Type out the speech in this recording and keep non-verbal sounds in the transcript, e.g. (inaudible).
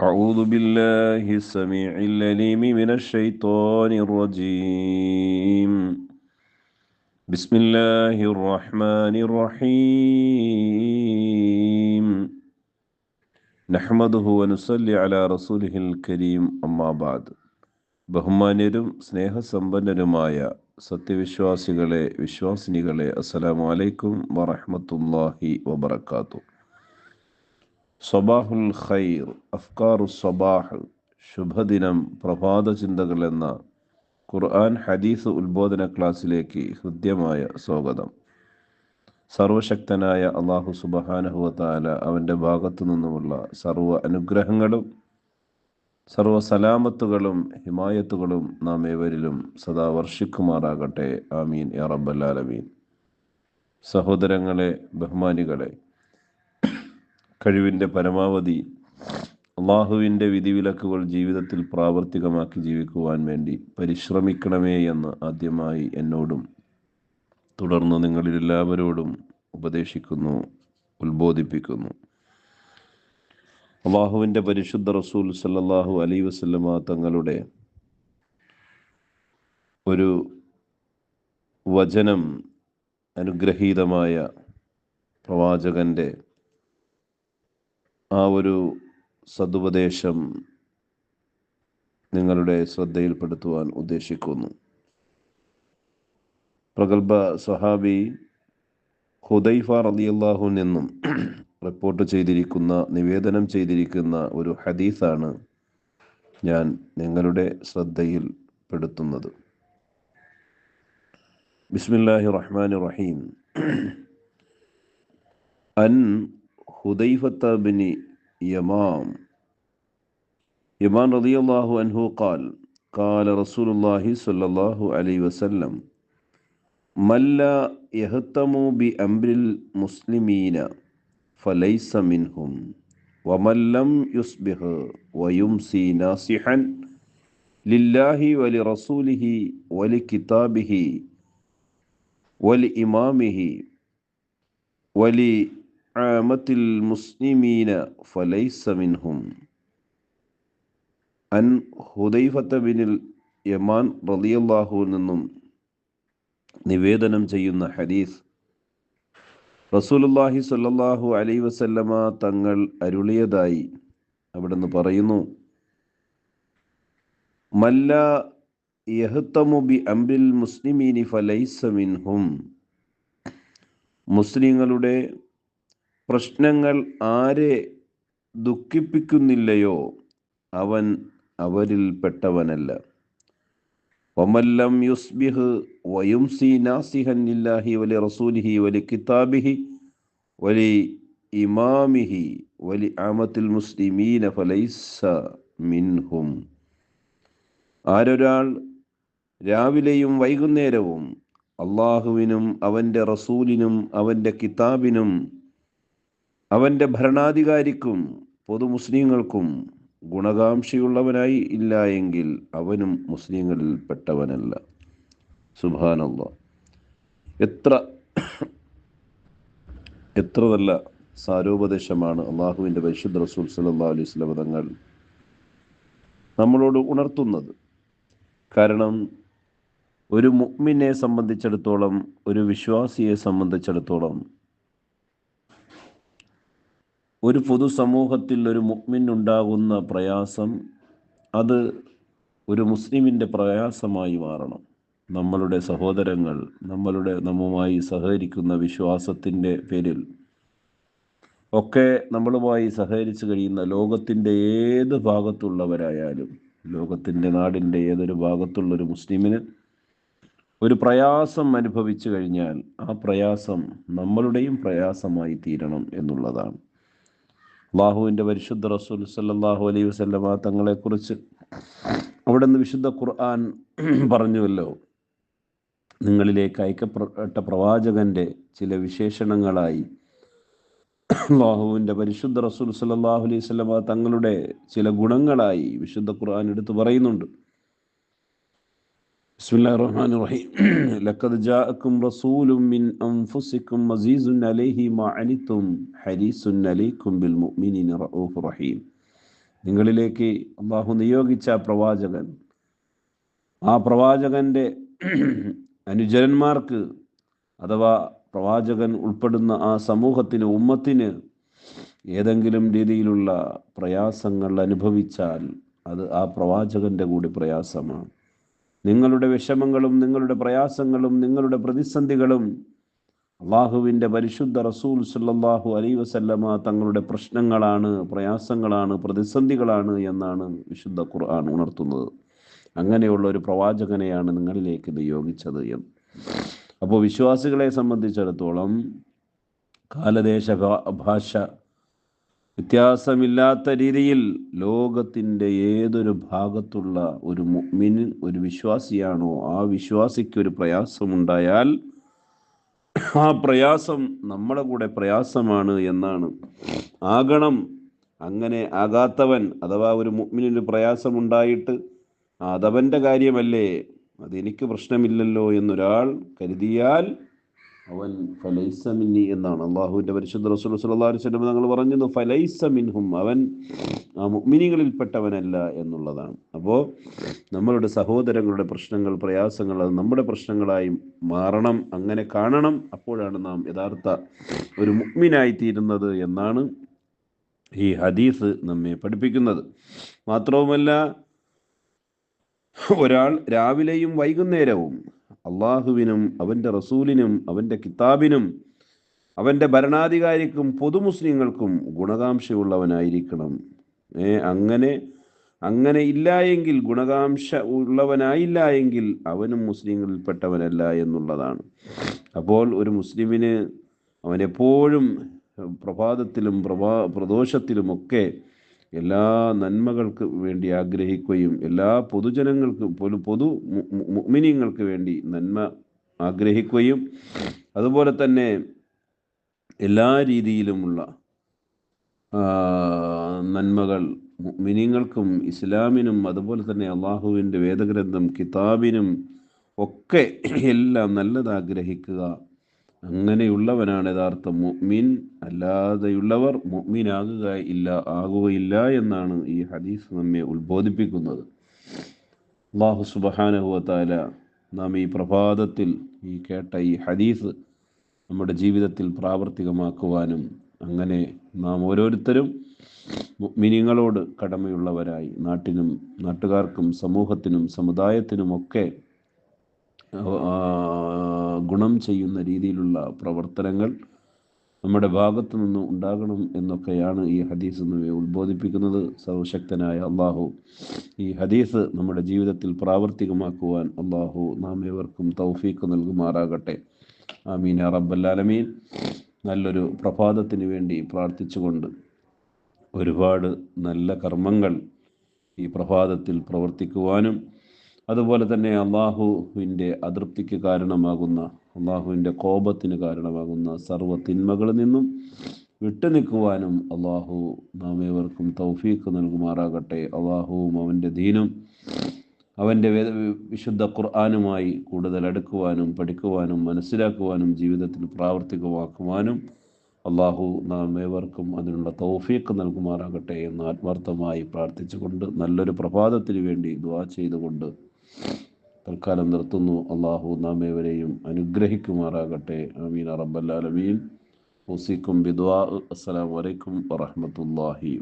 أعوذ بالله السميع العليم من الشيطان الرجيم بسم الله الرحمن الرحيم نحمده ونصلي على رسوله الكريم أما بعد ബഹുമാന്യരും സ്നേഹസമ്പന്നരുമായ സത്യവിശ്വാസികളെ വിശ്വാസിനികളെ അസ്സലാമു അലൈക്കും വറഹ്മത്തുള്ളാഹി വബറകാതുഹു സബാഹുൽ ഖൈർ അഫ്കാറു സബാഹ് ശുഭദിനം പ്രഭാത ചിന്തകൾ എന്ന ഖുർആൻ ഹദീസ് ഉത്ബോധന ക്ലാസ്സിലേക്ക് ഹൃദ്യമായ സ്വാഗതം. സർവശക്തനായ അള്ളാഹു സുബഹാനഹുവത്താല അവന്റെ ഭാഗത്തു നിന്നുമുള്ള സർവ അനുഗ്രഹങ്ങളും സർവ സലാമത്തുകളും ഹിമായത്തുകളും നാം ഏവരിലും സദാ വർഷിക്കുമാറാകട്ടെ. ആമീൻ. യാ റബ്ബല്ലാലമീൻ സഹോദരങ്ങളെ ബഹുമാനികളെ കഴിവിന്റെ പരമാവധി അള്ളാഹുവിന്റെ വിധിവിലക്കുകൾ ജീവിതത്തിൽ പ്രാവർത്തികമാക്കി ജീവിക്കുവാൻ വേണ്ടി പരിശ്രമിക്കണമേ എന്ന് ആദ്യമായി എന്നോടും തുടർന്ന് നിങ്ങളിൽ എല്ലാവരോടും ഉപദേശിക്കുന്നു ഉത്ബോധിപ്പിക്കുന്നു. അള്ളാഹുവിന്റെ പരിശുദ്ധ റസൂൽ സല്ലാഹു അലൈ വസ്ലമ തങ്ങളുടെ ഒരു വചനം അനുഗ്രഹീതമായ പ്രവാചകന്റെ ആ ഒരു സതുപദേശം നിങ്ങളുടെ ശ്രദ്ധയിൽപ്പെടുത്തുവാൻ ഉദ്ദേശിക്കുന്നു. പ്രഗത്ഭ സഹാബി ഹുദൈഫ റളിയല്ലാഹു നിന്നും റിപ്പോർട്ട് ചെയ്തിരിക്കുന്ന നിവേദനം ചെയ്തിരിക്കുന്ന ഒരു ഹദീസാണ് ഞാൻ നിങ്ങളുടെ ശ്രദ്ധയിൽ പെടുത്തുന്നത്. ബിസ്മില്ലാഹി റഹ്മാൻ റഹീം. അൻ حذيفة بن يمام. يمان رضي الله عنه قال قال رسول الله صلى الله عليه وسلم من لا يهتم بأمر المسلمين فليس منهم ومن لم يصبح ويمسي ناصحا لله ولرسوله ولكتابه ولإمامه ولإمامه ولعامة المسلمين فليس منهم അൻ ഹുദൈഫത്ത ബിനിൽ യമാൻ റളിയല്ലാഹു നിന്നും നിവേദനം ചെയ്യുന്ന ഹദീസ് റസൂലുല്ലാഹി സ്വല്ലല്ലാഹു അലൈ വസല്ലമ തങ്ങൾ അരുളിയതായി അവിടുന്ന് പറയുന്നു മല്ല യഹ്തമു ബി അംരിൽ മുസ്ലിമീനി ഫലൈസ മിൻഹും മുസ്ലിങ്ങളുടെ പ്രശ്നങ്ങൾ ആരെ ദുഃഖിപ്പിക്കുന്നില്ലയോ? അവൻ അവരിൽ പെട്ടവനല്ല. വമല്ലം യുസ്ബിഹ് വയുംസി നാസിഹൻ ലില്ലാഹി വലി റസൂലിഹി വലി കിതാബിഹി വലി ഇമാമിഹി വലി ആമത്തിൽ മുസ്ലിമീന ഫലൈസ മിൻഹും. ആരൊരാൾ രാവിലെയും വൈകുന്നേരവും അള്ളാഹുവിനും അവന്റെ റസൂലിനും അവന്റെ കിതാബിനും അവന്റെ ഭരണാധികാരിക്കും പൊതു മുസ്ലിങ്ങൾക്കും ഗുണകാംക്ഷയുള്ളവനായി ഇല്ല എങ്കിൽ അവനും മുസ്ലിങ്ങളിൽ പെട്ടവനല്ല. സുബാനല്ല എത്ര എത്ര നല്ല സാരോപദേശമാണ് അള്ളാഹുവിന്റെ പരിശുദ്ധ റസൂൽ സല്ലാ അലൈഹി സ്വലം തങ്ങൾ നമ്മളോട് ഉണർത്തുന്നത്. കാരണം ഒരു മുഗ്മിനെ സംബന്ധിച്ചിടത്തോളം ഒരു വിശ്വാസിയെ സംബന്ധിച്ചിടത്തോളം ഒരു പൊതുസമൂഹത്തിൽ ഒരു മുഗ്മിനുണ്ടാകുന്ന പ്രയാസം അത് ഒരു മുസ്ലിമിന്റെ പ്രയാസമായി മാറണം. നമ്മളുടെ സഹോദരങ്ങൾ നമ്മളുടെ നമ്മുമായി സഹകരിക്കുന്ന വിശ്വാസത്തിന്റെ പേരിൽ ഒക്കെ നമ്മളുമായി സഹകരിച്ചു കഴിയുന്ന ലോകത്തിന്റെ ഏത് ഭാഗത്തുള്ളവരായാലും ലോകത്തിന്റെ നാടിന്റെ ഏതൊരു ഭാഗത്തുള്ള ഒരു മുസ്ലിമിന് ഒരു പ്രയാസം അനുഭവിച്ചു കഴിഞ്ഞാൽ ആ പ്രയാസം നമ്മളുടെയും പ്രയാസമായി തീരണം എന്നുള്ളതാണ്. അള്ളാഹുവിന്റെ പരിശുദ്ധ റസൂൽ സല്ലാഹു അലൈഹി വസ്ലമ തങ്ങളെക്കുറിച്ച് അവിടെ നിന്ന് വിശുദ്ധ ഖുർആൻ (clears throat) പറഞ്ഞുവല്ലോ. നിങ്ങളിലേക്ക് അയക്കപ്പെട്ട പ്രവാചകന്റെ ചില വിശേഷണങ്ങളായി. അള്ളാഹുവിന്റെ പരിശുദ്ധ റസൂൽ സല്ലാഹു അലൈഹി വസ്ലമ തങ്ങളുടെ ചില ഗുണങ്ങളായി വിശുദ്ധ ഖുർആൻ എടുത്തു പറയുന്നുണ്ട്. بسم الله الرحمن الرحيم لقد جاءكم رسول من أنفسكم عزيز عليه ما عنتم حريص عليكم بالمؤمنين رؤوف رحيم നിങ്ങളിലേക്ക് അള്ളാഹു നിയോഗിച്ച പ്രവാചകൻ ആ പ്രവാചകൻ്റെ (clears throat) അനുചരന്മാർക്ക് അഥവാ പ്രവാചകൻ ഉൾപ്പെടുന്ന ആ സമൂഹത്തിന് ഉമ്മത്തിന് ഏതെങ്കിലും രീതിയിലുള്ള പ്രയാസങ്ങൾ അനുഭവിച്ചാൽ അത് ആ പ്രവാചകൻ്റെ കൂടി പ്രയാസമാണ് നിങ്ങളുടെ വിഷമങ്ങളും നിങ്ങളുടെ പ്രയാസങ്ങളും നിങ്ങളുടെ പ്രതിസന്ധികളും അള്ളാഹുവിന്റെ പരിശുദ്ധ റസൂൽ സല്ലാഹു അലൈ വസല്ലമ തങ്ങളുടെ പ്രശ്നങ്ങളാണ് പ്രയാസങ്ങളാണ് പ്രതിസന്ധികളാണ് എന്നാണ് വിശുദ്ധ ഖുർആൻ ഉണർത്തുന്നത്. അങ്ങനെയുള്ള ഒരു പ്രവാചകനെയാണ് നിങ്ങളിലേക്ക് നിയോഗിച്ചത് എന്ന്. അപ്പോൾ വിശ്വാസികളെ സംബന്ധിച്ചിടത്തോളം കാലദേശ ഭാഷ വ്യത്യാസമില്ലാത്ത രീതിയിൽ ലോകത്തിന്റെ ഏതൊരു ഭാഗത്തുള്ള ഒരു മുഅ്മിൻ ഒരു വിശ്വാസിയാണോ ആ വിശ്വാസിക്ക് ഒരു പ്രയാസമുണ്ടായാൽ ആ പ്രയാസം നമ്മുടെ കൂടെ പ്രയാസമാണ് എന്നാണ്. ആകണം അങ്ങനെ ആകാത്തവൻ അഥവാ ഒരു മുഅ്മിനിന് പ്രയാസമുണ്ടായിട്ട് അതവന്റെ കാര്യമല്ലേ? അതെനിക്ക് പ്രശ്നമില്ലല്ലോ എന്നൊരാൾ കരുതിയാൽ അവൻ ഫലൈസ മിന്നി എന്നാണ്. അള്ളാഹുവിന്റെ പരിശുദ്ധ റസൂൽ അലൈഹി വസല്ലം തങ്ങൾ പറഞ്ഞത് ഫലൈസ മിൻഹും അവൻ ആ മുഅ്മിനീങ്ങളിൽപ്പെട്ടവനല്ല എന്നുള്ളതാണ്. അപ്പോൾ നമ്മളുടെ സഹോദരങ്ങളുടെ പ്രശ്നങ്ങൾ പ്രയാസങ്ങൾ അത് നമ്മുടെ പ്രശ്നങ്ങളായി മാറണം അങ്ങനെ കാണണം അപ്പോഴാണ് നാം യഥാർത്ഥ ഒരു മുഅ്മിനായി തീരുന്നത് എന്നാണ് ഈ ഹദീസ് നമ്മെ പഠിപ്പിക്കുന്നത്. മാത്രവുമല്ല ഒരാൾ രാവിലെയും വൈകുന്നേരവും അള്ളാഹുവിനും അവന്റെ റസൂലിനും അവന്റെ കിതാബിനും അവന്റെ ഭരണാധികാരിക്കും പൊതുമുസ്ലിങ്ങൾക്കും ഗുണകാംക്ഷയുള്ളവനായിരിക്കണം. ഏ അങ്ങനെ അങ്ങനെ ഇല്ല എങ്കിൽ ഗുണകാംക്ഷ ഉള്ളവനായില്ല എങ്കിൽ അവനും മുസ്ലിങ്ങളിൽപ്പെട്ടവനല്ല എന്നുള്ളതാണ്. അപ്പോൾ ഒരു മുസ്ലിമിന് അവനെപ്പോഴും പ്രഭാതത്തിലും പ്രഭാ പ്രദോഷത്തിലുമൊക്കെ എല്ലാ നന്മകൾക്ക് വേണ്ടി ആഗ്രഹിക്കുകയും എല്ലാ പൊതുജനങ്ങൾക്ക് പോലും പൊതു മുഅ്മിനീങ്ങൾക്ക് വേണ്ടി നന്മ ആഗ്രഹിക്കുകയും അതുപോലെ തന്നെ എല്ലാ രീതിയിലുമുള്ള നന്മകൾ മിനിങ്ങൾക്കും ഇസ്ലാമിനും അതുപോലെ തന്നെ അള്ളാഹുവിന്റെ വേദഗ്രന്ഥം കിതാബിനും ഒക്കെ എല്ലാം നല്ലത് ആഗ്രഹിക്കുക അങ്ങനെയുള്ളവനാണ് യഥാർത്ഥ മുഅ്മിൻ. അല്ലാതെയുള്ളവർ മുഅ്മിനാകുക ഇല്ല ആകുകയില്ല എന്നാണ് ഈ ഹദീസ് നമ്മെ ഉത്ബോധിപ്പിക്കുന്നത്. അള്ളാഹു സുബഹാനഹുവത്താല നാം ഈ പ്രഭാതത്തിൽ ഈ കേട്ട ഈ ഹദീസ് നമ്മുടെ ജീവിതത്തിൽ പ്രാവർത്തികമാക്കുവാനും അങ്ങനെ നാം ഓരോരുത്തരും മിനിങ്ങളോട് കടമയുള്ളവരായി നാട്ടിനും നാട്ടുകാർക്കും സമൂഹത്തിനും സമുദായത്തിനുമൊക്കെ ഗുണം ചെയ്യുന്ന രീതിയിലുള്ള പ്രവർത്തനങ്ങൾ നമ്മുടെ ഭാഗത്തു നിന്ന് ഉണ്ടാകണം എന്നൊക്കെയാണ് ഈ ഹദീസ് നമ്മെ ഉത്ബോധിപ്പിക്കുന്നത്. സർവശക്തനായ അള്ളാഹു ഈ ഹദീസ് നമ്മുടെ ജീവിതത്തിൽ പ്രാവർത്തികമാക്കുവാൻ അള്ളാഹു നാം ഏവർക്കും തൗഫീക്ക് നൽകുമാറാകട്ടെ. ആമീൻ റബ്ബല്ലാലമീൻ നല്ലൊരു പ്രഭാതത്തിന് വേണ്ടി പ്രാർത്ഥിച്ചുകൊണ്ട് ഒരുപാട് നല്ല കർമ്മങ്ങൾ ഈ പ്രഭാതത്തിൽ പ്രവർത്തിക്കുവാനും അതുപോലെ തന്നെ അള്ളാഹുവിന്റെ അതൃപ്തിക്ക് കാരണമാകുന്ന അള്ളാഹുവിന്റെ കോപത്തിന് കാരണമാകുന്ന സർവ തിന്മകളിൽ നിന്നും വിട്ടുനിൽക്കുവാനും അള്ളാഹു നാം ഏവർക്കും നൽകുമാറാകട്ടെ. അള്ളാഹുവും അവന്റെ ദീനും അവന്റെ വിശുദ്ധ ഖുർആാനുമായി കൂടുതൽ അടുക്കുവാനും പഠിക്കുവാനും മനസ്സിലാക്കുവാനും ജീവിതത്തിൽ പ്രാവർത്തികമാക്കുവാനും അള്ളാഹു നാം ഏവർക്കും അതിനുള്ള തൗഫീഖ് നൽകുമാറാകട്ടെ എന്ന് ആത്മാർത്ഥമായി പ്രാർത്ഥിച്ചുകൊണ്ട് നല്ലൊരു പ്രഭാതത്തിന് വേണ്ടി ദുവാ ചെയ്തുകൊണ്ട് തൽക്കാലം നിർത്തുന്നു. അള്ളാഹു നാം ഏവരെയും അനുഗ്രഹിക്കുമാറാകട്ടെ. അമീൻ അറബല്ലാലമീൻ ഉസിക്കും ബിദ്വാ അസ്സലാം വലൈക്കും വറഹമത്തല്ലാഹി